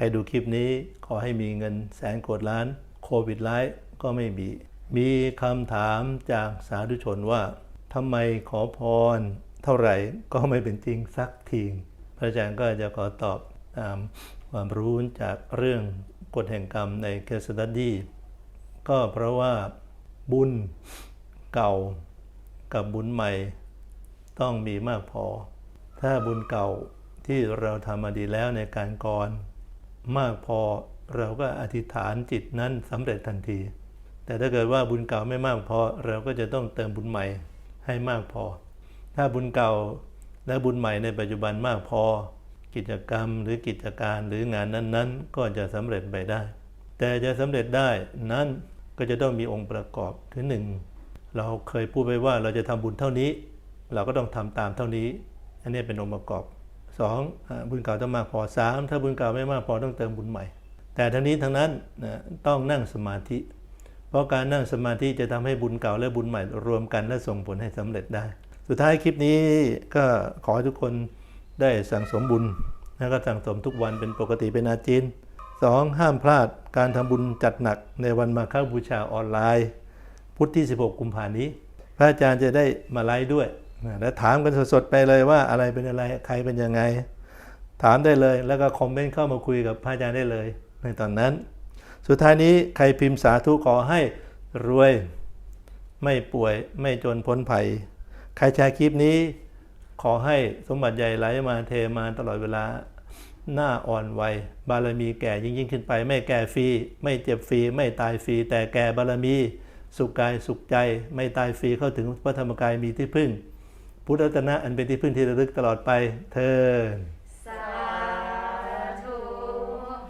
รดูคลิปนี้ขอให้มีเงินแสนโกดล้าน โควิดร้ายก็ไม่มี มีคำถามจากสาธุชนว่าทำไมขอพรเท่าไหร่ก็ไม่เป็นจริงสักทีพระอาจารย์ก็จะขอตอบตามความรู้จากเรื่องกฎแห่งกรรมในเคสตัดดี้ก็เพราะว่าบุญเก่ากับบุญใหม่ ต้องมีมากพอ ถ้าบุญเก่าที่เราทำมาดีแล้วในการก่อน มากพอเราก็อธิษฐานจิตนั้นสำเร็จทันที แต่ถ้าเกิดว่าบุญเก่าไม่มากพอเราก็จะต้องเติมบุญใหม่ให้มากพอ ถ้าบุญเก่าและบุญใหม่ในปัจจุบันมากพอ กิจกรรมหรือกิจการหรืองานนั้นๆ ก็จะสำเร็จไปได้ แต่จะสำเร็จได้นั้นก็จะต้องมีองค์ประกอบคือหนึ่งเราเคยพูดไปว่าเราจะทำบุญเท่านี้ เราก็ต้องทำตามเท่านี้ อันนี้เป็นองค์ประกอบ สองบุญเก่าต้องมากพอสามถ้าบุญเก่าไม่มากพอต้องเติมบุญใหม่ แต่ทั้งนี้ทั้งนั้นนะต้องนั่งสมาธิ เพราะการนั่งสมาธิจะทำให้บุญเก่าและบุญใหม่รวมกันและส่งผลให้สำเร็จได้ สุดท้ายคลิปนี้ก็ขอให้ทุกคนได้สั่งสมบุญแล้วก็สั่งสมทุกวันเป็นปกติเป็นอาจินสองห้ามพลาดการทำบุญจัดหนักในวันมาฆบูชาออนไลน์ พุธที่ 16 กุมภานี้ พระอาจารย์จะได้มาไลฟ์ด้วย และถามกันสดๆไปเลยว่าอะไรเป็นอะไรใครเป็นยังไง ถามได้เลยแล้วก็คอมเมนต์เข้ามาคุยกับพระอาจารย์ได้เลย ในตอนนั้น สุดท้ายนี้ใครพิมพ์สาธุขอให้รวยไม่ป่วยไม่จนพ้นภัย ใครแชร์คลิปนี้ ขอให้สมบัติใหญ่ไหลมาเทมาตลอดเวลาหน้าอ่อนวัยบารมีแก่ยิ่งยิ่งขึ้นไป ไม่แก่ฟรีไม่เจ็บฟรีไม่ตายฟรีแต่แก่บารมี สุขกายสุขใจ ไม่ตายฟรีเข้าถึงพระธรรมกายมีที่พึ่ง พุทธรัตนะอันเป็นที่พึ่งที่ระลึกตลอดไปเธอ